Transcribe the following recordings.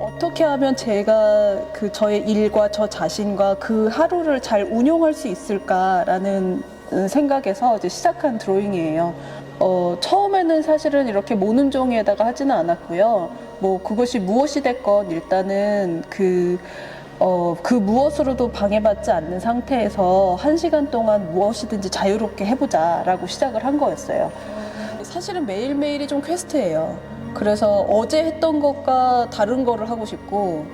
어떻게 하면 제가 그 저의 일과 저 자신과 그 하루를 잘 운영할 수 있을까라는 생각에서 이제 시작한 드로잉이에요. 어, 처음에는 사실은 이렇게 모는 종이에다가 하지는 않았고요. 뭐 그것이 무엇이 됐건 일단은 그 어, 그 무엇으로도 방해받지 않는 상태에서 한 시간 동안 무엇이든지 자유롭게 해보자라고 시작을 한 거였어요. 사실은 매일매일이 좀 퀘스트예요. 그래서 어제 했던 것과 다른 거를 하고 싶고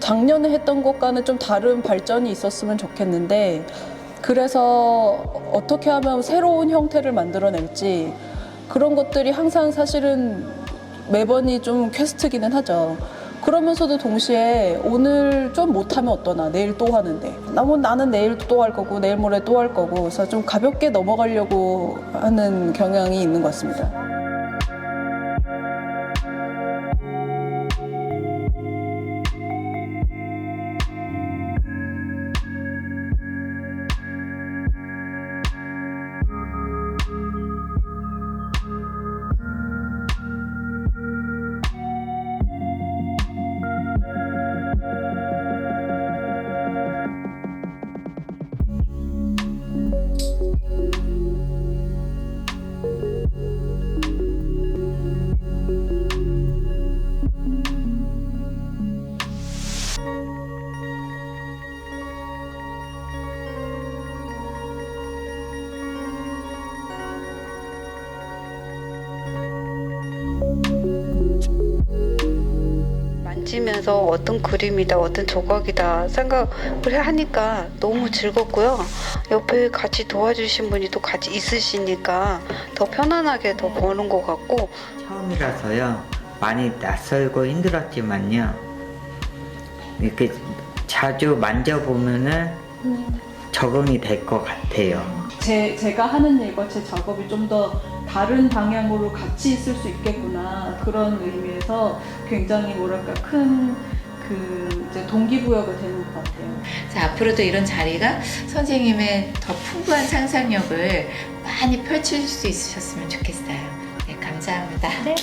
작년에 했던 것과는 좀 다른 발전이 있었으면 좋겠는데 그래서 어떻게 하면 새로운 형태를 만들어낼지 그런 것들이 항상 사실은 매번이 좀 퀘스트기는 하죠. 그러면서도 동시에 오늘 좀 못하면 어떠나 내일 또 하는데 나뭐 나는 내일 또 할 거고 내일 모레 또 할 거고 그래서 좀 가볍게 넘어가려고 하는 경향이 있는 것 같습니다. 만지면서 어떤 그림이다, 어떤 조각이다 생각을 하니까 너무 즐겁고요. 옆에 같이 도와주신 분이 또 같이 있으시니까 더 편안하게 더 보는 것 같고 처음이라서요 많이 낯설고 힘들었지만요 이렇게 자주 만져보면은 적응이 될 것 같아요. 제, 제가 하는 일과 제 작업이 좀 더 다른 방향으로 같이 있을 수 있겠구나 그런 의미에서 굉장히 뭐랄까 큰 그 이제 동기부여가 되는 것 같아요. 자, 앞으로도 이런 자리가 선생님의 더 풍부한 상상력을 많이 펼칠 수 있으셨으면 좋겠어요. 네, 감사합니다. 네.